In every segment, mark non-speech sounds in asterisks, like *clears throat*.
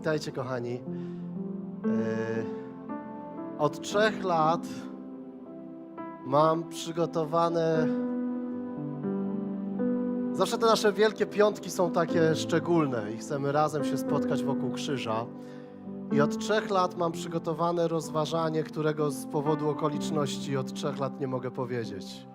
Witajcie, kochani. E, Od trzech lat mam przygotowane. Zawsze te nasze wielkie piątki są takie szczególne i chcemy razem się spotkać wokół krzyża. I od trzech lat mam przygotowane rozważanie, którego z powodu okoliczności od trzech lat nie mogę powiedzieć.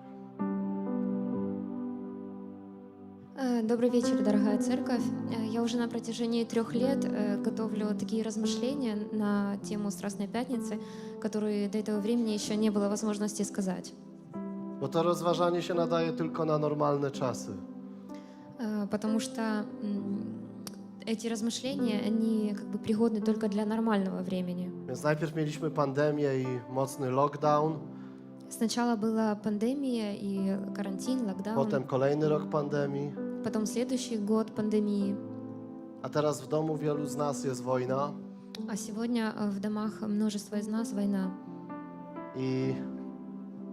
Добрый вечер, дорогая церковь. Э, Я уже на протяжении трех лет э, готовлю такие размышления на тему Страстной Пятницы, которые до этого времени еще не было возможности сказать. Bo to rozważanie się nadaje tylko na normalne czasy. Э, Потому что эти размышления, они как бы пригодны только для нормального времени. Więc najpierw mieliśmy pandemię i mocny lockdown, Сначала была пандемия и карантин, локдаун, potem kolejny rok pandemii, потом следующий год пандемии, a teraz w domu wielu z nas jest wojna а сегодня э, в домах множество из нас война. i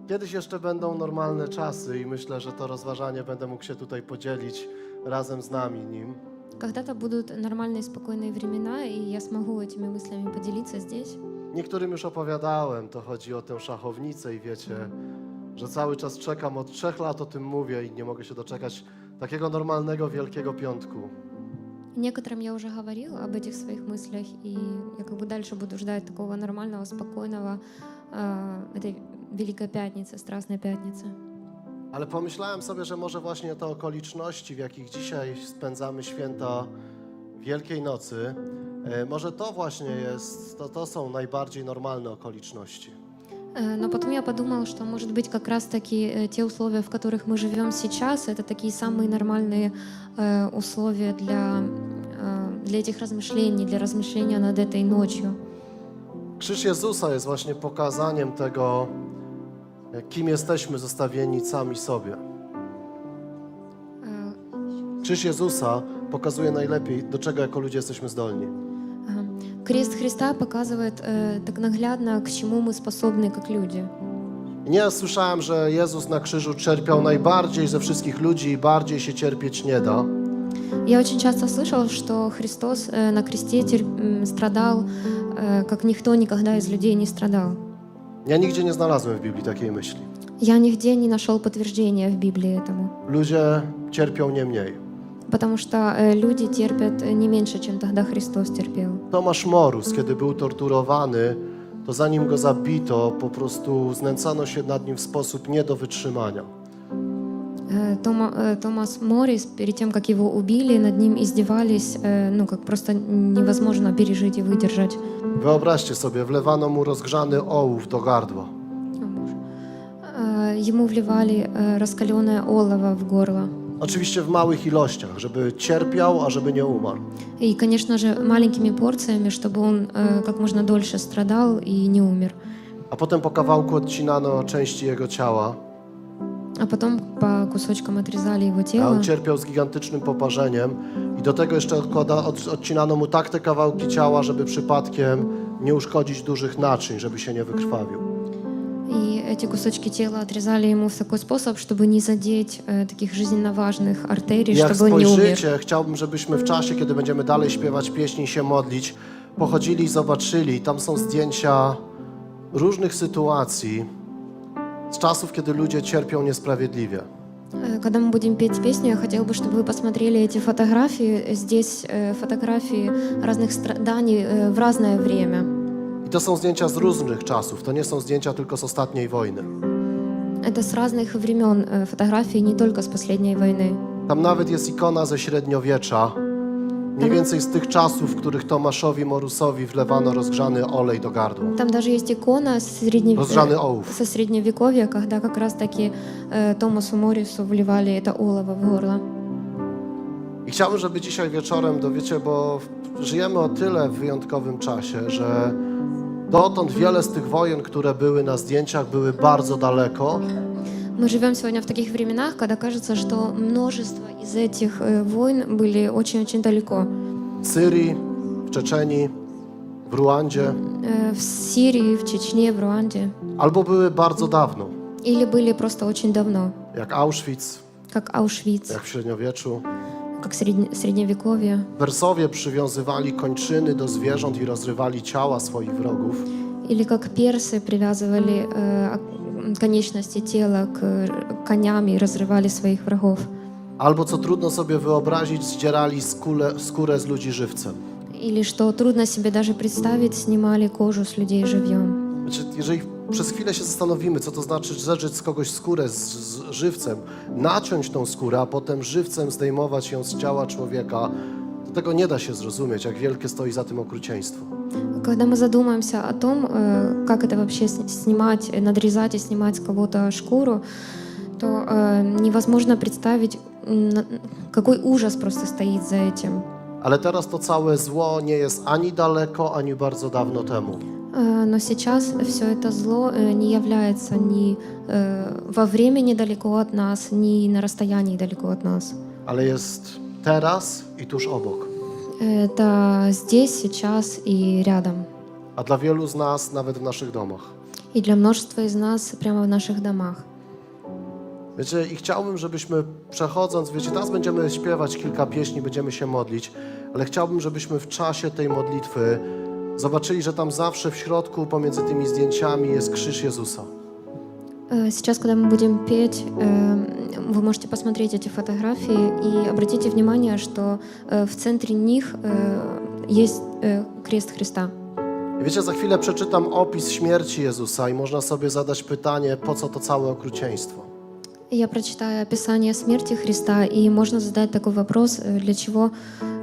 kiedyś jeszcze będą normalne czasy i myślę, że to rozważanie będę mógł się tutaj podzielić razem z nami nim. Когда-то будут нормальные, спокойные времена, и я смогу этими мыслями поделиться здесь. Niektórym już opowiadałem, to chodzi o tę szachownicę i wiecie, że cały czas czekam, od trzech lat o tym mówię i nie mogę się doczekać takiego normalnego Wielkiego Piątku. Некоторым я уже говорила об этих своих мыслях, и я как бы дальше буду ждать такого нормального, спокойного, э, этой Великой Пятницы, Страстной Пятницы. Ale pomyślałem sobie, że może właśnie te okoliczności, w jakich dzisiaj spędzamy święta Wielkiej Nocy, e, może to właśnie jest, to, to są najbardziej normalne okoliczności. Э, Но потом я подумала, что, может быть, как раз-таки э, те условия, в которых мы живем сейчас, это такие самые нормальные э, условия для, э, для этих размышлений, для размышления над этой ночью. Krzyż Jezusa jest właśnie pokazaniem tego, e, kim jesteśmy zostawieni sami sobie. Э, Krzyż Jezusa pokazuje najlepiej, do czego jako ludzie jesteśmy zdolni. Крест Христа показывает э, так наглядно, к чему мы способны как люди. Nie słyszałem, że Jezus na krzyżu cierpiał najbardziej ze wszystkich ludzi i bardziej się cierpieć nie da. Я очень часто слышал, что Христос э, на кресте тер- страдал, э, как никто никогда из людей не страдал. Ja nigdzie nie znalazłem w Biblii takiej myśli. Я нигде не нашел подтверждения в Библии этому, Ludzie cierpią nie mniej. потому что э, люди терпят э, не меньше, чем тогда Христос терпел. Tomasz Morus, kiedy był torturowany, to zanim go zabito, po prostu znęcano się nad nim w sposób nie do wytrzymania. Э, Тома- э, Томас Моррис, перед тем, как его убили, над ним издевались, э, ну, как просто невозможно пережить и выдержать. Wyobraźcie sobie, wlewano mu rozgrzany ołów do gardła. О, Боже. Э, Ему вливали э, раскаленное олово в горло. Oczywiście w małych ilościach, żeby cierpiał, a żeby nie umarł. И, конечно же, маленькими порциями, чтобы он э, как можно дольше страдал и не умер. A potem po kawałku odcinano części jego ciała, А потом по кусочкам отрезали его a тело. on cierpiał z gigantycznym poparzeniem i do tego jeszcze odkłada, od, odcinano mu tak te kawałki ciała, żeby przypadkiem nie uszkodzić dużych naczyń, żeby się nie wykrwawił. И эти кусочки тела отрезали ему в такой способ, чтобы не задеть э, таких жизненно важных артерий, Jak чтобы он не умер. spojrzycie, chciałbym, żebyśmy w czasie, kiedy będziemy dalej śpiewać pieśni i się modlić, pochodzili i zobaczyli. Tam są zdjęcia różnych sytuacji z czasów, kiedy ludzie cierpią niesprawiedliwie. Э, Когда мы будем петь песню, я хотела бы, чтобы вы посмотрели эти фотографии. Здесь э, фотографии разных страданий э, в разное время. I to są zdjęcia z różnych czasów. To nie są zdjęcia tylko z ostatniej wojny. Это с разных времен э, фотографии, не только с последней войны. Tam nawet jest ikona ze średniowiecza. Mniej więcej z tych czasów, w których Tomaszowi Morusowi wlewano rozgrzany olej do gardła. Там даже есть икона с средне- Rozgrzany э, ołów. со средневековья, когда как раз-таки э, Томасу Моррису вливали это олово в горло. I chciałbym, żeby dzisiaj wieczorem, dowiecie, bo żyjemy o tyle w wyjątkowym czasie, że dotąd wiele z tych wojen, które były na zdjęciach, były bardzo daleko, Мы живем сегодня в таких временах, когда кажется, что множество из этих э, войн были очень-очень далеко. w Syrii, w Czeczenii, w Ruandzie, Э, В Сирии, в Чечне, в Руанде. albo były bardzo dawno, Или были просто очень давно, jak Auschwitz, как Аушвиц, jak w średniowieczu, как средне- средневековье. Persowie przywiązywali kończyny do zwierząt i rozrywali ciała swoich wrogów. Или как персы привязывали э, ок- конечности тела к э, коням и разрывали своих врагов. Albo, co trudno sobie wyobrazić, zdzierali skórę, skórę z ludzi żywcem. Или, что трудно себе даже представить, снимали кожу с людей живьем. Znaczy, jeżeli przez chwilę się zastanowimy, co to znaczy zedrzeć z kogoś skórę z, z żywcem, naciąć tą skórę, a potem żywcem zdejmować ją z ciała człowieka, to tego nie da się zrozumieć, jak wielkie stoi za tym okrucieństwo. Когда мы задумаемся о том, э, как это вообще сни- снимать, э, надрезать и снимать с кого-то шкуру, то э, невозможно представить, м, на- какой ужас просто стоит за этим. Ale teraz to całe zło nie jest ani daleko, ani bardzo dawno temu. Э, Но сейчас все это зло э, не является ни э, во времени далеко от нас, ни на расстоянии далеко от нас. Ale jest teraz i tuż obok. Это здесь, сейчас и рядом. A dla wielu z nas nawet w naszych domach. И для множества из нас прямо в наших домах. Wiecie, i chciałbym, żebyśmy przechodząc, wiecie, teraz będziemy śpiewać kilka pieśni, będziemy się modlić, ale chciałbym, żebyśmy w czasie tej modlitwy zobaczyli, że tam zawsze w środku pomiędzy tymi zdjęciami jest krzyż Jezusa. Э, Сейчас, когда мы будем петь, э, вы можете посмотреть эти фотографии и обратите внимание, что э, в центре них э, есть э, крест Христа. I wiecie, za chwilę przeczytam opis śmierci Jezusa i można sobie zadać pytanie, po co to całe okrucieństwo. И Я прочитаю описание смерти Христа, и можно задать такой вопрос, э, для чего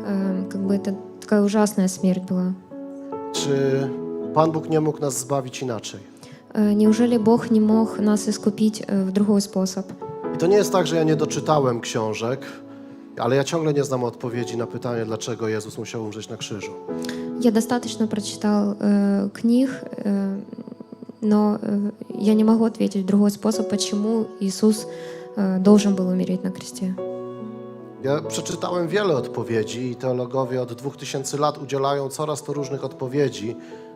э, как бы это такая ужасная смерть была. Czy Pan Bóg nie mógł nas zbawić inaczej? Э, Неужели Бог не мог нас искупить э, в другой способ? I to nie jest tak, że ja nie doczytałem książek, ale ja ciągle nie znam odpowiedzi na pytanie, dlaczego Jezus musiał umrzeć na krzyżu. Я достаточно прочитал э, книг, э, но э, я не могу ответить в другой способ, почему Иисус э, должен был умереть на кресте. Ja przeczytałem wiele odpowiedzi i teologowie od 2000 lat udzielają coraz to różnych odpowiedzi,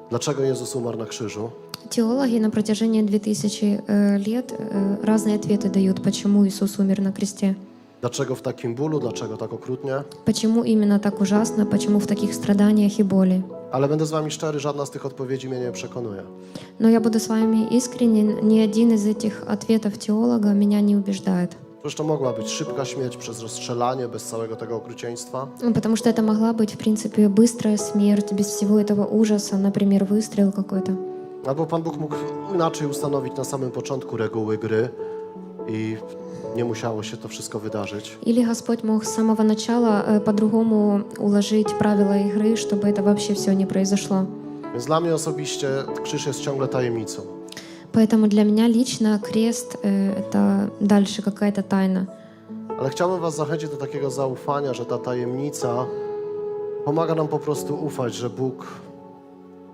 dlaczego Jezus umarł na krzyżu. Теологи на протяжении 2000 э, лет э, разные ответы дают, почему Иисус умер на кресте. Dlaczego w takim bólu, dlaczego tak okrutnie. Почему именно так ужасно, почему в таких страданиях и боли. Ale będę z wami szczery, żadna z tych odpowiedzi mnie nie przekonuje. Но я буду с вами искренен, ни один из этих ответов теолога меня не убеждает. Zresztą mogła być szybka śmierć przez rozstrzelanie, bez całego tego okrucieństwa. Ну, Потому что это могла быть, в принципе, быстрая смерть, без всего этого ужаса, например, выстрел какой-то. Albo Pan Bóg mógł inaczej ustanowić na samym początku reguły gry i nie musiało się to wszystko wydarzyć. Или Господь мог с самого начала э, по-другому уложить правила игры, чтобы это вообще все не произошло. Więc dla mnie osobiście krzyż jest ciągle tajemnicą. Поэтому для меня лично крест э, это дальше какая-то тайна. Ale chciałbym Was zachęcić do takiego zaufania, że ta tajemnica pomaga nam po prostu ufać, że Bóg,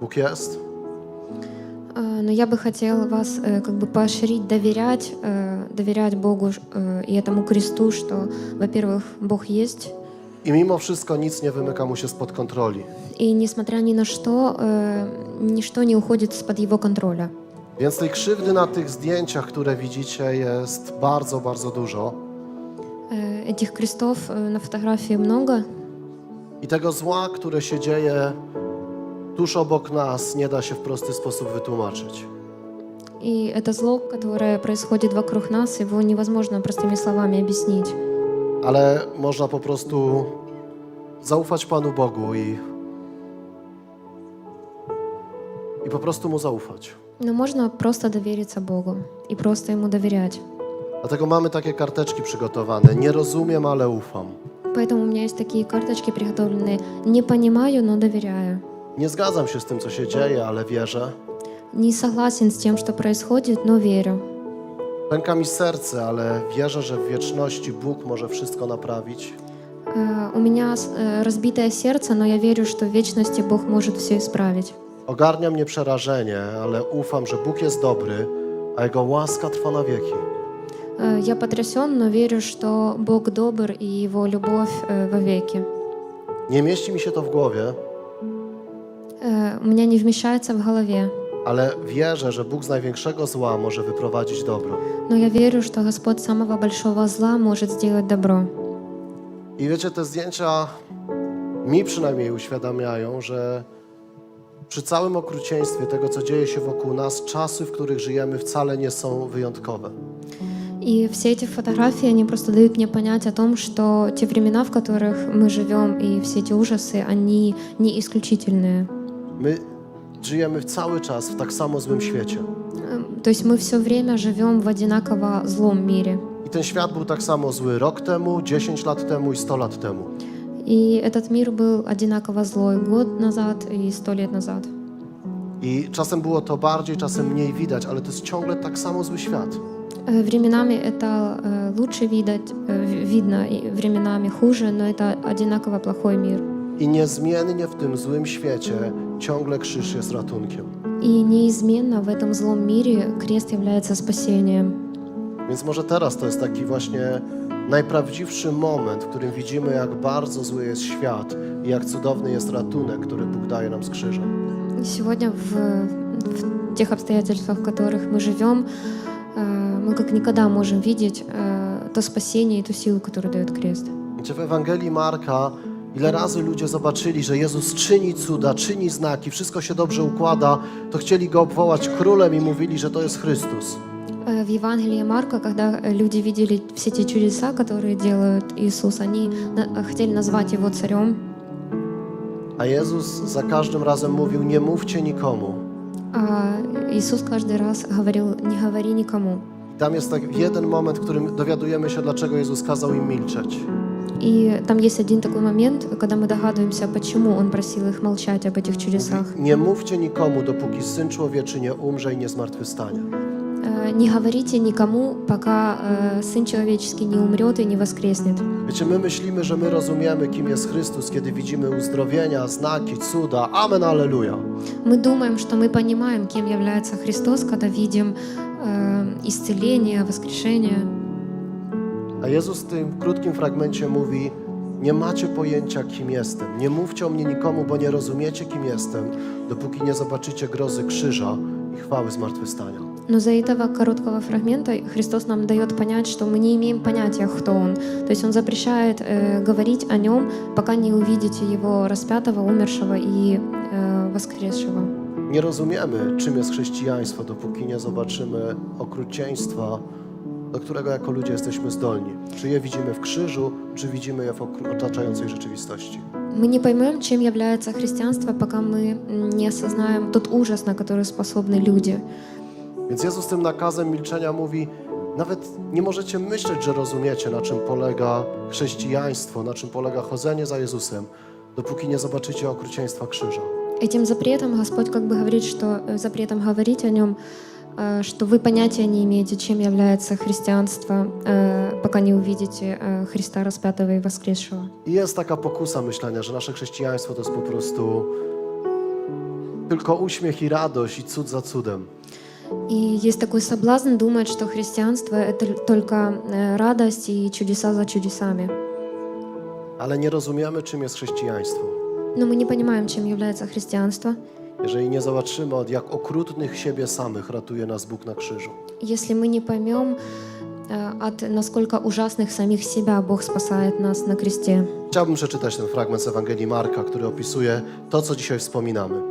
Bóg jest, Э, Но я бы хотела вас э, как бы поощрить, доверять, э, доверять Богу э, и этому кресту, что, во-первых, Бог есть, i mimo wszystko nic nie wymyka mu się spod kontroli. и несмотря ни на что, э, ничто не уходит из-под Его контроля. Więc tej krzywdy na tych zdjęciach, które widzicie, jest bardzo, bardzo dużo. Э, Этих крестов э, на фотографии много, I tego zła, które się dzieje tuż obok nas, nie da się w prosty sposób wytłumaczyć. и это зло, которое происходит вокруг нас, его невозможно простыми словами объяснить. Ale można po prostu zaufać Panu Bogu i, i po prostu Mu zaufać. Но можно просто довериться Богу и просто Ему доверять. Dlatego mamy takie karteczki przygotowane. Nie rozumiem, ale ufam. Поэтому у меня есть такие карточки приготовленные. Не понимаю, но доверяю. Nie zgadzam się z tym, co się dzieje, ale wierzę. Не согласен с тем, что происходит, но верю. Pęka mi serce, ale wierzę, że w wieczności Bóg może wszystko naprawić. Э, У меня с- э, разбитое сердце, но я верю, что в вечности Бог может все исправить. Ogarnia mnie przerażenie, ale ufam, że Bóg jest dobry, a Jego łaska trwa na wieki. Э, Я потрясен, но верю, что Бог добр и Его любовь э, вовеки. Nie mieści mi się to w głowie, Э, У меня не вмещается в голове, ale wierzę, że Bóg z największego zła może wyprowadzić dobro. но я верю, что Господь самого большого зла может сделать добро. I wiecie, te zdjęcia mi przynajmniej uświadamiają, że przy całym okrucieństwie tego, co dzieje się wokół nas, czasy, w których żyjemy, wcale nie są wyjątkowe. И все эти фотографии, они просто дают мне понять о том, что те времена, в которых мы живем, и все эти ужасы, они не исключительные. My żyjemy cały czas w tak samo złym świecie. Эм, То есть мы все время живем в одинаково злом мире. I ten świat był tak samo zły rok temu, 10 lat temu i 100 lat temu. И этот мир был одинаково злой год назад и сто лет назад. I czasem było to bardziej, czasem mniej widać, ale to jest ciągle tak samo zły świat. Э, Временами это э, лучше видать, э, ви- видно, и временами хуже, но это одинаково плохой мир. I niezmiennie w tym złym świecie ciągle krzyż jest ratunkiem. И неизменно в этом злом мире крест является спасением. Więc może teraz to jest taki właśnie najprawdziwszy moment, w którym widzimy, jak bardzo zły jest świat i jak cudowny jest ratunek, który Bóg daje nam z krzyża. И Сегодня в, в тех обстоятельствах, в которых мы живем, э, мы как никогда можем видеть э, то спасение и ту силу, которую дает крест. Wiecie, w Ewangelii Marka ile razy ludzie zobaczyli, że Jezus czyni cuda, czyni znaki, wszystko się dobrze układa, to chcieli Go obwołać królem i mówili, że to jest Chrystus. Э, Евангелии Марка, когда э, люди видели все те чудеса, которые делает Иисус, они на- хотели назвать его царем, A Jezus za każdym razem mówił, nie mówcie nikomu. а Иисус каждый раз говорил, не говори никому. Tam jest tak jeden moment, w którym dowiadujemy się, dlaczego Jezus kazał im milczeć. И там есть один такой момент, когда мы догадываемся, почему Он просил их молчать об этих чудесах. Nie mówcie nikomu, dopóki Syn Człowieczy nie umrze i nie zmartwychwstanie. Э, Не говорите никому, пока э, Сын Человеческий не умрет и не воскреснет. Wiecie, my myślimy, że my rozumiemy, kim jest Chrystus, kiedy widzimy uzdrowienia, znaki, cuda. Amen, alleluja. Мы думаем, что мы понимаем, кем является Христос, когда видим э, исцеление, воскрешение. A Jezus w tym krótkim fragmencie mówi: Nie macie pojęcia, kim jestem. Nie mówcie o mnie nikomu, bo nie rozumiecie, kim jestem, dopóki nie zobaczycie grozy krzyża i chwały zmartwychwstania. Но за этого короткого фрагмента Христос нам дает понять, что мы не имеем понятия, кто Он. То есть Он запрещает э, говорить о Нем, пока не увидите Его распятого, умершего и э, воскресшего. Nie rozumiemy, czym jest chrześcijaństwo, dopóki nie zobaczymy okrucieństwa, do którego jako ludzie jesteśmy zdolni. Czy je widzimy w krzyżu, czy widzimy je w okru- otaczającej rzeczywistości. Мы не поймем, чем является христианство, пока мы м, не осознаем тот ужас, на который способны люди. Więc Jezus tym nakazem milczenia mówi: Nawet nie możecie myśleć, że rozumiecie, na czym polega chrześcijaństwo, na czym polega chodzenie za Jezusem, dopóki nie zobaczycie okrucieństwa krzyża. Этим запретом Господь как бы говорит, что э, запретом говорить о нем, э, что вы понятия не имеете, чем является христианство, э, пока не увидите э, Христа распятого и воскресшего. I jest taka pokusa myślenia, że nasze chrześcijaństwo to jest po prostu tylko uśmiech i radość i cud za cudem. И есть такой соблазн думать, что христианство — это л- только э, радость и чудеса за чудесами. Ale nie rozumiemy, czym jest chrześcijaństwo. Но мы не понимаем, чем является христианство, Jeżeli nie zobaczymy, od jak okrutnych siebie samych ratuje nas Bóg na krzyżu. если мы не поймем, э, от насколько ужасных самих себя Бог спасает нас на кресте. Chciałbym przeczytać ten fragment z Ewangelii Marka, który opisuje to, co dzisiaj wspominamy.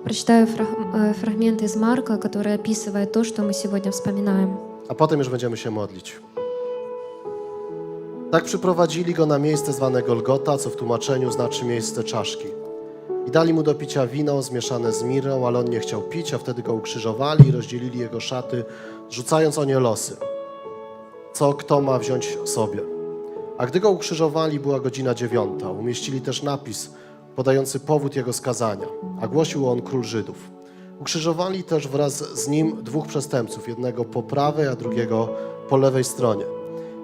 Я прочитаю фраг- э, фрагмент из Марка, который описывает то, что мы сегодня вспоминаем. a potem już będziemy się modlić. Tak przyprowadzili go na miejsce zwane Golgota, co w tłumaczeniu znaczy miejsce czaszki. I dali mu do picia wino zmieszane z mirą, ale on nie chciał pić, a wtedy go ukrzyżowali i rozdzielili jego szaty, rzucając o nie losy. Co kto ma wziąć sobie. A gdy go ukrzyżowali, była godzina dziewiąta. Umieścili też napis podający powód jego skazania, a głosił on król Żydów. Ukrzyżowali też wraz z nim dwóch przestępców, jednego po prawej, a drugiego po lewej stronie.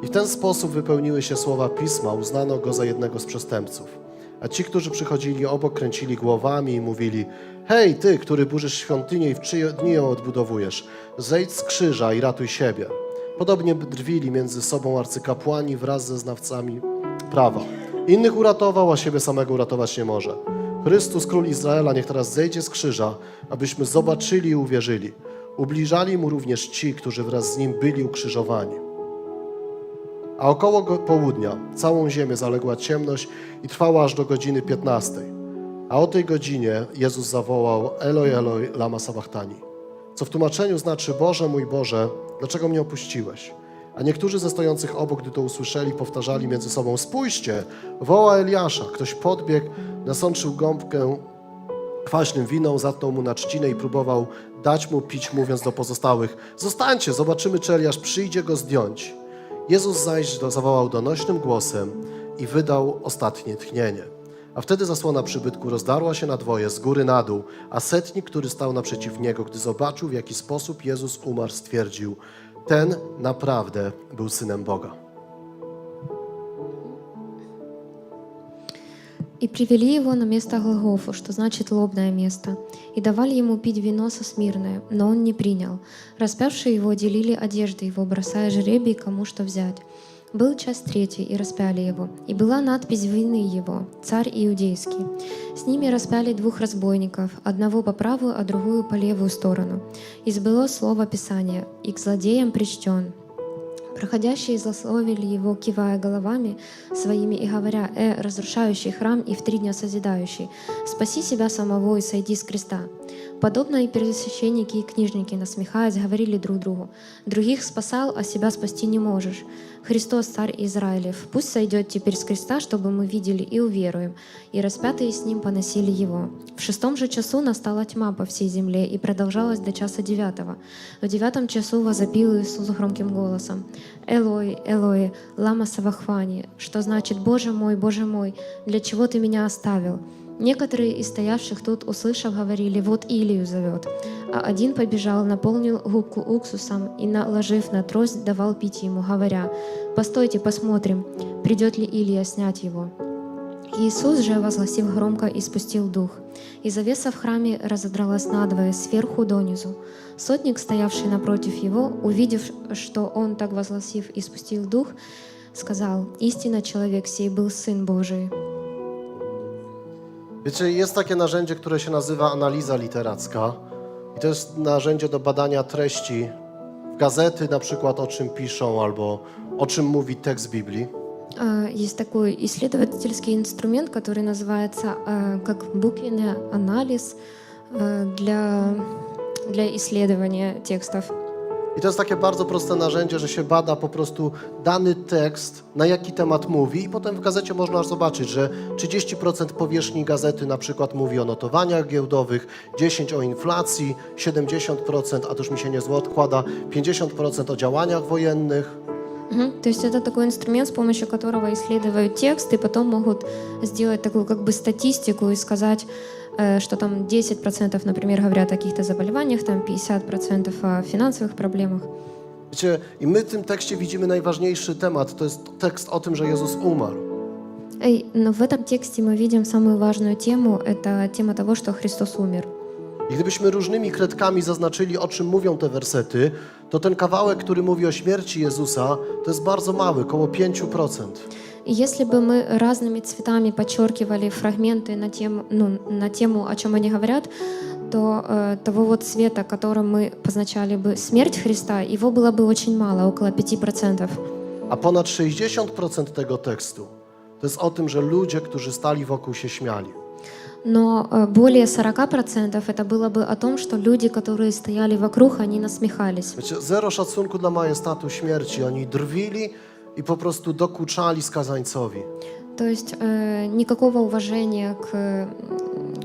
I w ten sposób wypełniły się słowa pisma, uznano go za jednego z przestępców. A ci, którzy przychodzili obok, kręcili głowami i mówili: Hej, ty, który burzysz świątynię i w czyje dni ją odbudowujesz, zejdź z krzyża i ratuj siebie. Podobnie drwili między sobą arcykapłani wraz ze znawcami prawa. Innych uratował, a siebie samego uratować nie może. Chrystus, król Izraela, niech teraz zejdzie z krzyża, abyśmy zobaczyli i uwierzyli. Ubliżali mu również ci, którzy wraz z nim byli ukrzyżowani. A około południa całą ziemię zaległa ciemność i trwała aż do godziny 15. A o tej godzinie Jezus zawołał Eloi, Eloi, lama sabachthani, co w tłumaczeniu znaczy Boże mój Boże, dlaczego mnie opuściłeś? A niektórzy ze stojących obok, gdy to usłyszeli, powtarzali między sobą, spójrzcie, woła Eliasza. Ktoś podbiegł, nasączył gąbkę kwaśnym winą, zatnął mu na trzcinę i próbował dać mu pić, mówiąc do pozostałych, zostańcie, zobaczymy, czy Eliasz przyjdzie go zdjąć. Jezus zaś zawołał donośnym głosem i wydał ostatnie tchnienie. A wtedy zasłona przybytku rozdarła się na dwoje, z góry na dół, a setnik, który stał naprzeciw niego, gdy zobaczył, w jaki sposób Jezus umarł, stwierdził, ten naprawdę był Synem Boga. И привели его на место Голгофу, что значит лобное место, и давали ему пить вино со смирное, но он не принял. Распявшие его делили одежды его, бросая жребий, кому что взять. Был час третий, и распяли его, и была надпись вины его, царь иудейский. С ними распяли двух разбойников, одного по правую, а другую по левую сторону. И сбыло слово Писания, и к злодеям причтен. Проходящие злословили его, кивая головами своими и говоря, «Э, разрушающий храм и в три дня созидающий, спаси себя самого и сойди с креста». Подобно и первосвященники и книжники, насмехаясь, говорили друг другу, «Других спасал, а себя спасти не можешь. Христос, царь Израилев, пусть сойдет теперь с креста, чтобы мы видели и уверуем». И распятые с ним поносили его. В шестом же часу настала тьма по всей земле и продолжалась до часа девятого. В девятом часу возопил Иисус громким голосом, «Элой, Элой, лама савахвани», что значит «Боже мой, Боже мой, для чего ты меня оставил?» Некоторые из стоявших тут, услышав, говорили, вот Илию зовет. А один побежал, наполнил губку уксусом и, наложив на трость, давал пить ему, говоря, «Постойте, посмотрим, придет ли Илия снять его». Иисус же, возгласив громко, испустил дух. И завеса в храме разодралась надвое, сверху донизу. Сотник, стоявший напротив его, увидев, что он, так возгласив, испустил дух, сказал, «Истинно человек сей был Сын Божий». Wiecie, jest takie narzędzie, które się nazywa analiza literacka. I to jest narzędzie do badania treści gazety, na przykład o czym piszą albo o czym mówi tekst Biblii. А, Есть такой исследовательский инструмент, который называется а, как буквенный анализ а, для, для исследования текстов. I to jest takie bardzo proste narzędzie, że się bada po prostu dany tekst, na jaki temat mówi, i potem w gazecie można zobaczyć, że 30% powierzchni gazety na przykład mówi o notowaniach giełdowych, 10% o inflacji, 70%, a to już mi się niezłe odkłada, 50% o działaniach wojennych. Мгм. То есть это такой инструмент, с помощью которого исследуют текст и потом могут сделать такую как бы статистику и сказать, э, что там 10%, например, говорят о каких-то заболеваниях, там 50% о финансовых проблемах. Wiecie, i my w tym tekście widzimy najważniejszy temat, to jest tekst o tym, że Jezus umarł. Эй, Но в этом тексте мы видим самую важную тему, это тема того, что Христос умер. I gdybyśmy różnymi kredkami zaznaczyli, o czym mówią te wersety, to ten kawałek, który mówi o śmierci Jezusa, to jest bardzo mały, około 5%. И если бы мы разными цветами подчеркивали фрагменты на тему, ну, на тему, о чем они говорят, то э, того вот цвета, которым мы позначали бы смерть Христа, его было бы очень мало, около 5%. A ponad 60% tego tekstu to jest o tym, że ludzie, którzy stali wokół się śmiali. Но э, более 40% это было бы о том, что люди, которые стояли вокруг, они насмехались. Wiecie, zero szacunku dla majestatu śmierci. Oni drwili i po prostu dokuczali skazańcowi. То есть э, никакого уважения к, м,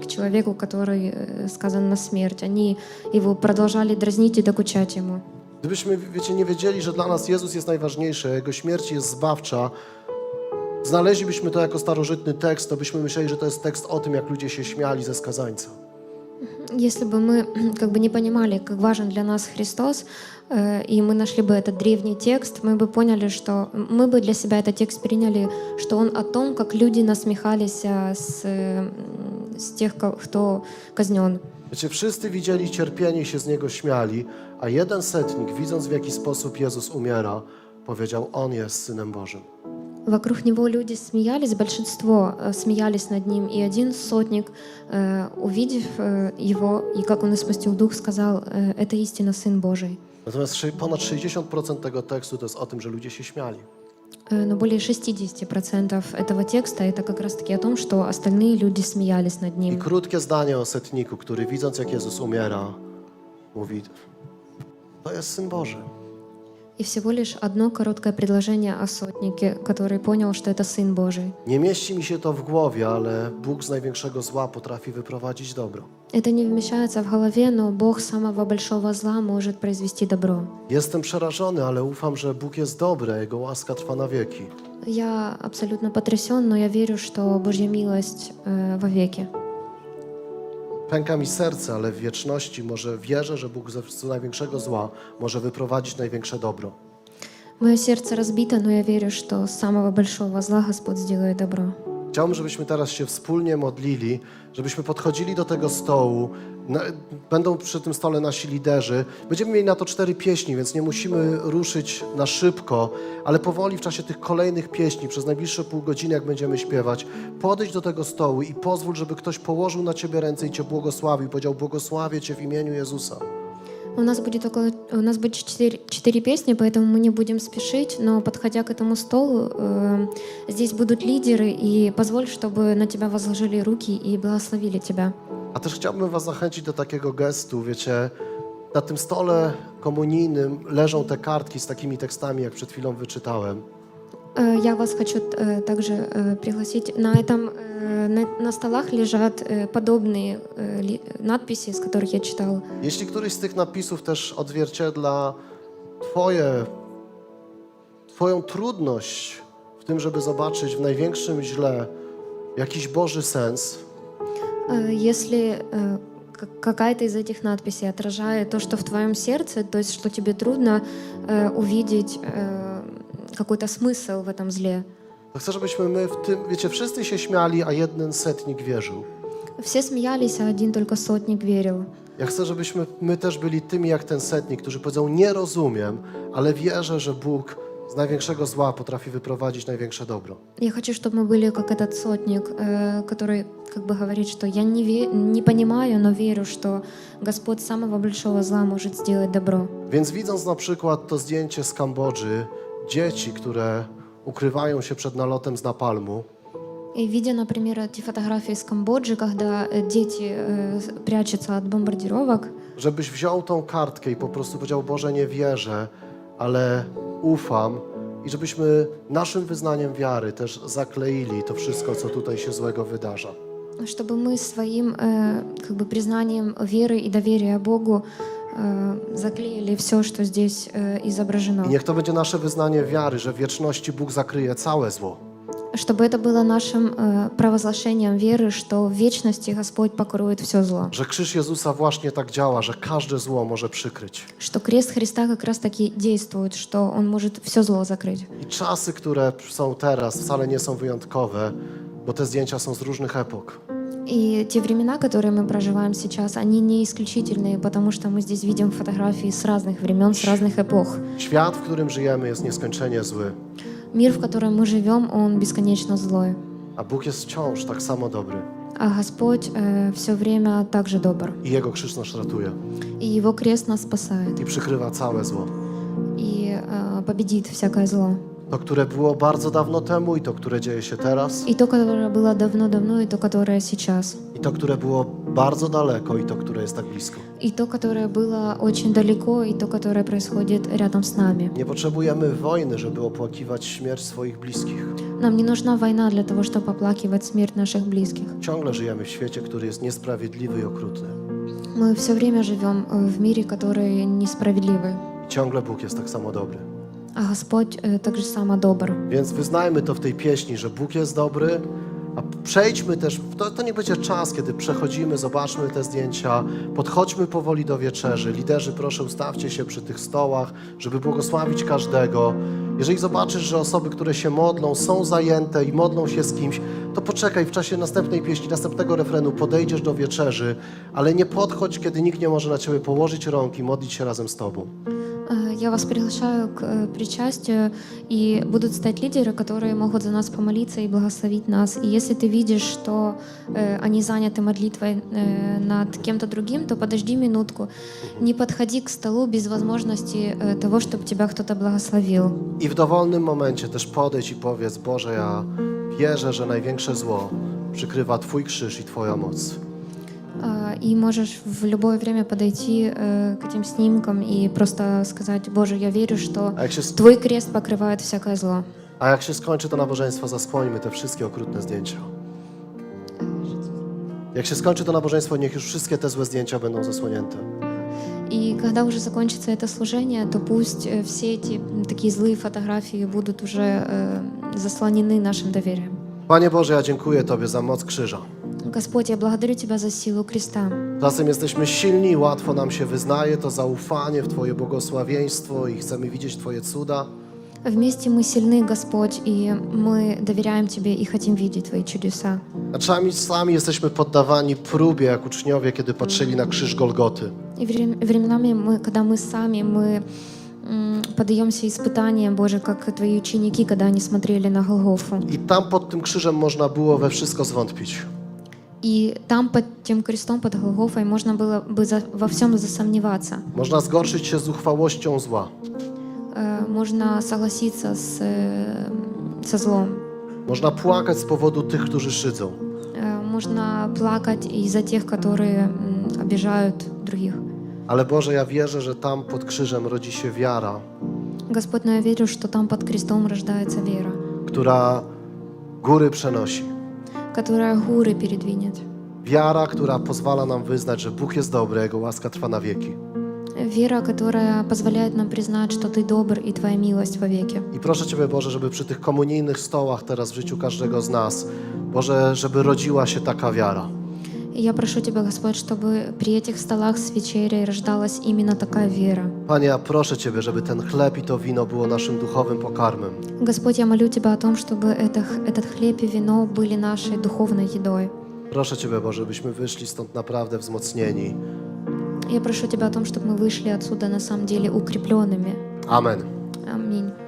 к человеку, который э, сказан на смерть. Они его продолжали дразнить и докучать ему. Gdybyśmy, wiecie, nie wiedzieli, że dla nas Jezus jest najważniejszy, a Jego śmierć jest zbawcza, znaleźlibyśmy to jako starożytny tekst, to byśmy myśleli, że to jest tekst o tym, jak ludzie się śmiali ze skazańca. Если бы мы *clears throat* как бы не понимали, как важен для нас Христос, э, и мы нашли бы этот древний текст, мы бы поняли, что мы бы для себя этот текст приняли, что он о том, как люди насмехались а, с, с тех, кто казнен. Wiecie, wszyscy widzieli cierpienie się z Niego śmiali, a jeden setnik, widząc w jaki sposób Jezus umiera, powiedział, On jest Synem Bożym. Вокруг него люди смеялись, большинство э, смеялись над ним, и один сотник, э, увидев э, его и как он испустил дух, сказал, это истинно Сын Божий. Natomiast ponad 60% tego tekstu to jest o tym, że ludzie się śmiali. Но более 60% этого текста это как раз-таки о том, что остальные люди смеялись над ним. krótkie zdanie o setniku, który widząc, jak Jezus umiera, mówi: To jest syn Boży. И всего лишь одно короткое предложение о сотнике, который понял, что это Сын Божий. Nie mieści mi się to w głowie, ale Bóg z największego zła potrafi wyprowadzić dobro. Это не вмещается в голове, но Бог самого большого зла может произвести добро. Jestem przerażony, ale ufam, że Bóg jest dobry, a Jego łaska trwa na wieki. Я абсолютно потрясен, но я верю, что Божья милость э, вовеки. Pęka mi serce, ale w wieczności może wierzę, że Bóg ze z największego zła może wyprowadzić największe dobro. Мое сердце разбито, но я верю, что с самого большого зла Господь сделает добро. Chciałbym, żebyśmy teraz się wspólnie modlili, żebyśmy podchodzili do tego stołu. Będą przy tym stole nasi liderzy. Będziemy mieli na to cztery pieśni, więc nie musimy ruszyć na szybko, ale powoli w czasie tych kolejnych pieśni, przez najbliższe pół godziny, jak będziemy śpiewać, podejdź do tego stołu i pozwól, żeby ktoś położył na ciebie ręce i cię błogosławił. Powiedział: Błogosławię cię w imieniu Jezusa. У нас будет около, у нас будет четыре, четыре песни, поэтому мы не будем спешить, но подходя к этому столу, э, здесь будут лидеры, и позволь, чтобы на тебя возложили руки и благословили тебя. A też chciałbym Was zachęcić do takiego gestu, wiecie, na tym stole komunijnym leżą te kartki z takimi tekstami, jak przed chwilą wyczytałem. Э, Я вас хочу э, также э, пригласить. На этом э, на, на столах лежат э, подобные э, надписи, из которых я читал. Jeśli któryś z tych napisów też odzwierciedla Twoje, Twoją trudność w tym, żeby zobaczyć w największym źle jakiś Boży sens, Э, Если э, к- какая-то из этих надписей отражает то, что в твоем сердце, то есть что тебе трудно э, увидеть э, какой-то смысл в этом зле. to chcę, żebyśmy my w tym, wiecie, wszyscy się śmiali, a jeden setnik wierzył. Все смеялись, а один только сотник верил. Ja chcę, żebyśmy my też byli tymi jak ten setnik, którzy powiedzą: Nie rozumiem, ale wierzę, że Bóg z największego zła potrafi wyprowadzić największe dobro. Я хочу, чтобы мы были как этот сотник, э, который как бы говорит, что я не, ве- не понимаю, но верю, что Господь с самого большого зла может сделать добро. Więc widząc na przykład to zdjęcie z Kambodży, dzieci, które ukrywają się przed nalotem z napalmu, И видя, например, эти фотографии из Камбоджи, когда э, дети э, с- прячутся от бомбардировок, żebyś wziął tą kartkę i po prostu powiedział: Boże, nie wierzę, ale ufam. I żebyśmy naszym wyznaniem wiary też zakleili to wszystko, co tutaj się złego wydarza. чтобы мы своим э, как бы признанием веры и доверия Богу э, заклеили все, что здесь э, изображено. I niech to będzie nasze wyznanie wiary, że w wieczności Bóg zakryje całe zło. Чтобы это было нашим э, провозглашением веры, что в вечности Господь покроет все зло. Że krzyż Jezusa właśnie tak działa, że każde zło może przykryć. Что крест Христа как раз-таки действует, что Он может все зло закрыть. I czasy, które są teraz, wcale nie są wyjątkowe, bo te zdjęcia są z różnych epok. И те времена, которые мы проживаем сейчас, они не исключительные, потому что мы здесь видим фотографии с разных времен, с разных эпох. Świat, w którym żyjemy, jest nieskończenie zły, Мир, в котором мы живем, он бесконечно злой. a Bóg jest wciąż tak samo dobry. А Господь все время также добр. I Jego krzyż nas ratuje И Его крест нас спасает i przykrywa całe zło. и э, победит всякое зло. To, które było bardzo dawno temu i to, które dzieje się teraz, И то, которое было давно-давно, и то, которое сейчас. i to, które było bardzo daleko i to, które jest tak blisko. И то, которое было очень далеко, и то, которое происходит рядом с нами. Nie potrzebujemy wojny, żeby opłakiwać śmierć swoich bliskich. Нам не нужна война для того, чтобы оплакивать смерть наших близких. Ciągle żyjemy w świecie, który jest niesprawiedliwy i okrutny. Мы все время живем э, в мире, который несправедливый. I ciągle Bóg jest tak samo dobry. А Господь э, так же само добр. Więc wyznajmy to w tej pieśni, że Bóg jest dobry, a przejdźmy też, to, to nie będzie czas, kiedy przechodzimy, zobaczmy te zdjęcia, podchodźmy powoli do wieczerzy. Liderzy, proszę, ustawcie się przy tych stołach, żeby błogosławić każdego. Jeżeli zobaczysz, że osoby, które się modlą, są zajęte i modlą się z kimś, to poczekaj, w czasie następnej pieśni, następnego refrenu podejdziesz do wieczerzy, ale nie podchodź, kiedy nikt nie może na ciebie położyć rąk i modlić się razem z tobą. Э, Я вас приглашаю к э, причастию, и будут стоять лидеры, которые могут за нас помолиться и благословить нас. И если ты видишь, что э, они заняты молитвой над кем-то другим, то подожди минутку. Не подходи к столу без возможности того, чтобы тебя кто-то благословил. I w dowolnym momencie też podejdź i powiedz: Boże, ja wierzę, że największe zło przykrywa Twój krzyż i Twoja moc. А, И можешь в любое время подойти э, к этим снимкам и просто сказать, Боже, я верю, что A jak, się, Твой крест покрывает всякое зло. a jak się skończy to nabożeństwo, zasłońmy te wszystkie okrutne zdjęcia. Jak się skończy to nabożeństwo, niech już wszystkie te złe zdjęcia będą zasłonięte. И когда уже закончится это служение, то пусть э, все эти м, такие злые фотографии будут уже э, заслонены нашим доверием. Panie Boże, ja dziękuję Tobie za moc krzyża. Господь, я благодарю Тебя за силу креста. Czasem jesteśmy silni, łatwo nam się wyznaje to zaufanie w Twoje błogosławieństwo i chcemy widzieć Twoje cuda. Вместе мы сильны, Господь, и мы доверяем Тебе и хотим видеть Твои чудеса. A czasami sami jesteśmy poddawani próbie, jak uczniowie, kiedy patrzyli na krzyż Golgoty. И врем- временами, мы, когда мы сами, мы м, поддаемся испытаниям, Боже, как Твои ученики, когда они смотрели на Голгофу. I tam pod tym krzyżem można było we wszystko zwątpić. И там под тем крестом, под Голгофой, можно было бы за- во всем засомневаться. Można zgorszyć się zuchwałością zła. Э, Можно согласиться с, э, со злом. Można płakać z powodu tych, którzy szydzą. Э, Можно плакать из-за тех, которые м, обижают других. Ale Boże, ja wierzę, że tam pod krzyżem rodzi się wiara, Господь, но я верю, что там под крестом рождается вера, która góry przenosi. которая горы передвинет. Wiara, która pozwala nam wyznać, że Bóg jest dobry, a Jego łaska trwa na wieki. Вера, которая позволяет нам признать, что Ты добр и Твоя милость вовеки. I proszę Ciebie, Boże, żeby przy tych komunijnych stołach teraz w życiu każdego z nas, Boże, żeby rodziła się taka wiara. Я прошу Тебя, Господь, чтобы при этих столах с вечерей рождалась именно такая вера. Panie, ja proszę Ciebie, żeby ten chleb i to wino było naszym duchowym pokarmem. Господь, я молю Тебя о том, чтобы это, этот хлеб и вино были нашей духовной едой. Proszę Ciebie, Boże, byśmy wyszli stąd naprawdę wzmocnieni. Я прошу Тебя о том, чтобы мы вышли отсюда на самом деле укрепленными. Amen. Аминь.